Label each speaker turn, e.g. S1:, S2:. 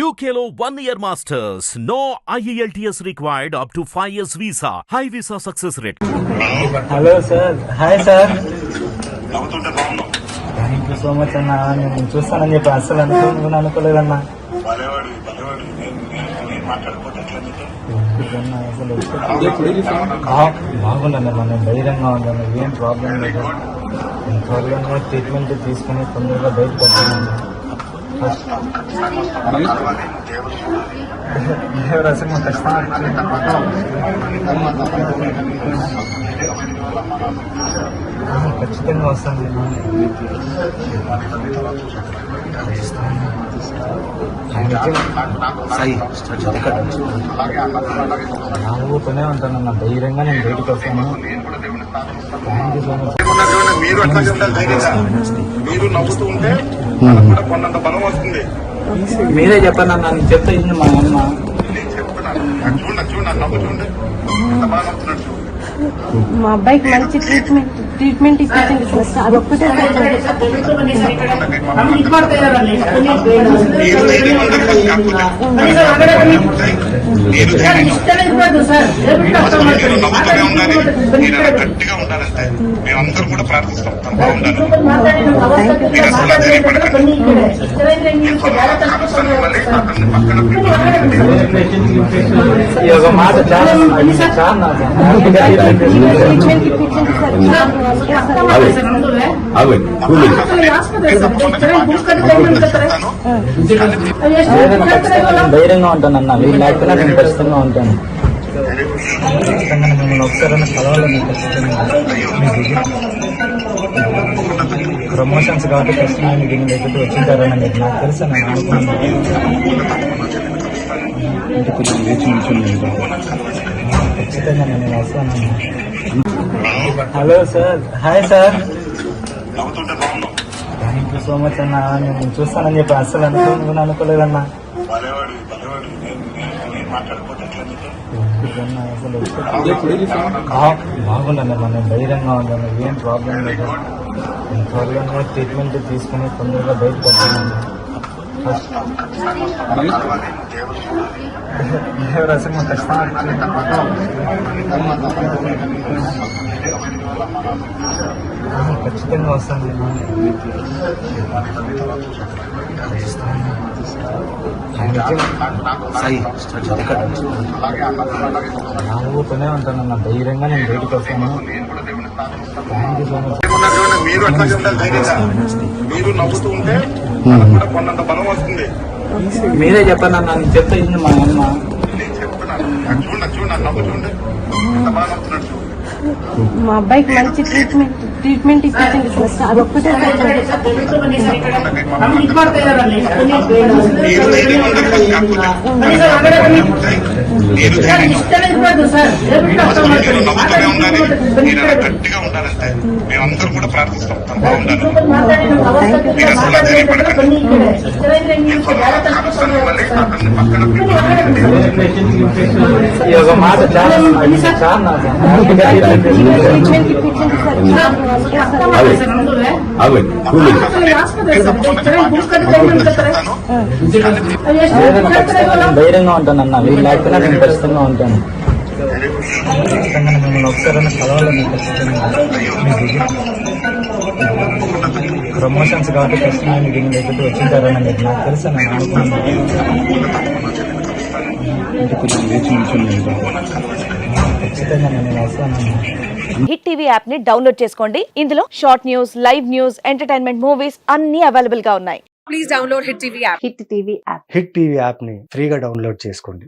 S1: One year masters. No E IELTS required up to 5 years visa. High visa success rate.
S2: Hello sir hi sir thank you so much అన్న. నేను చూస్తానని చెప్పి అస్సలు అనుకో అనుకోలేదన్నా. అసలు బాగుండన్న మనం ధైర్యంగా ఉందన్న. ఏం ప్రాబ్లం లేదు. త్వరలోనే ట్రీట్మెంట్ తీసుకుని తొందరగా బయటకు వస్తానన్న. ఫస్ట్
S3: కలవాలి, దేవుడు చూడాలి.
S2: ఖచ్చితంగా ఖచ్చితంగా వస్తాను నవ్వుతూనే ఉంటానన్న ధైర్యంగా నేను బయటకు వస్తాను
S3: మీరు అట్లా మీరు నవ్వుతూ ఉంటే కూడా కొన్నంత బలం వస్తుంది
S2: మీరే చెప్పండి అన్న చెప్తే మా అమ్మ
S3: చూడండి చూడండి నవ్వు చూడండి ఎంత బాగా నవ్వుతున్నాడు చూడు
S4: మా అబ్బాయికి మంచి ట్రీట్మెంట్ ట్రీట్మెంట్ ఇప్పించండి సార్ అదొక్కటే
S3: ధైర్యం ఉండాలి మీరు ఉండాలి. ఉండాలి అలా గట్టిగా ఉండాలంటే మేమందరం కూడా ప్రార్థిస్తాం తను బాగుండాలి మీరు అసలు ధైర్యపడకండి పక్కన
S2: మాట చాలా ధైర్యంగా ఉంటాను అన్న. వీళ్ళు లేకపోయినా నేను ఖచ్చితంగా ఉంటాను. ఖచ్చితంగా మిమ్మల్ని ఒకసారి కలవాలని ఖచ్చితంగా ప్రమోషన్స్ కాబట్టి ఖచ్చితంగా మీకు దీని దగ్గరికి వచ్చింటారని మీకు నాకు తెలుసు నేను అనుకున్నాను. ఖచ్చితంగా నేను వస్తాను. Hello sir. Hi sir. Thank you so much అన్న. నేను చూస్తానని చెప్పి అస్సలు అనుకో అనుకోలేదన్నా.
S3: భలేవాడి భలేవాడి. నేను నేను నేను మాట్లాడకపోతే ఎట్లా నీకు?
S2: ఇదన్నా అసలు బా- బాగుండన్న మనం ధైర్యంగా ఉందన్న ఏం ప్రాబ్లం లేదు. త్వరలోనే ట్రీట్మెంట్ తీసుకుని తొందరగా బయటకు
S3: y ahora
S2: hacemos la ఖచ్చితంగా ఖచ్చితంగా వస్తాను నవ్వుతూనే ఉంటాను అన్న ధైర్యంగా నేను. బయటకు వస్తాను
S3: మీరు అట్లా మీరు నవ్వుతూ ఉంటే కూడా కొన్నంత బలం వస్తుంది.
S2: మీరే చెప్పండి అన్న నేను చెప్తే ఇది మా అమ్మ.
S3: నేను చెప్తున్నాను. చూడండి చూడండి నవ్వు చూడండి. ఎంత బాగా నవ్వుతున్నాడు చూడు.
S4: మా అబ్బాయికి మంచి ట్రీట్మెంట్ ట్రీట్మెంట్ ఇప్పించండి
S3: ఉండాలి మీరు అలా గట్టిగా ఉండాలంటే మేమందరం కూడా ప్రార్థిస్తాం బాగుండాలి ధైర్యపడకండి మళ్ళీ అతన్ని పక్కన
S2: ధైర్యంగా ఉంటాను అన్న. వీళ్ళు లేకపోయినా నేను ఖచ్చితంగా ఉంటాను. ఖచ్చితంగా మిమ్మల్ని ఒకసారి కలవాలని ఖచ్చితంగా ప్రమోషన్స్ కాబట్టి మీకు దీని దగ్గరికి వచ్చింటారని మీకు నాకు తెలుసు నేను అనుకున్నాను ఖచ్చితంగా నేను వస్తాను
S5: హిట్ టీవీ యాప్ని డౌన్లోడ్ చేసుకోండి. ఇందులో short news live news entertainment movies అన్ని అవైలబుల్గా ఉన్నాయి.
S6: Please download Hit TV app.
S5: Hit TV app
S7: Hit TV యాప్ని ఫ్రీగా డౌన్లోడ్ చేసుకోండి.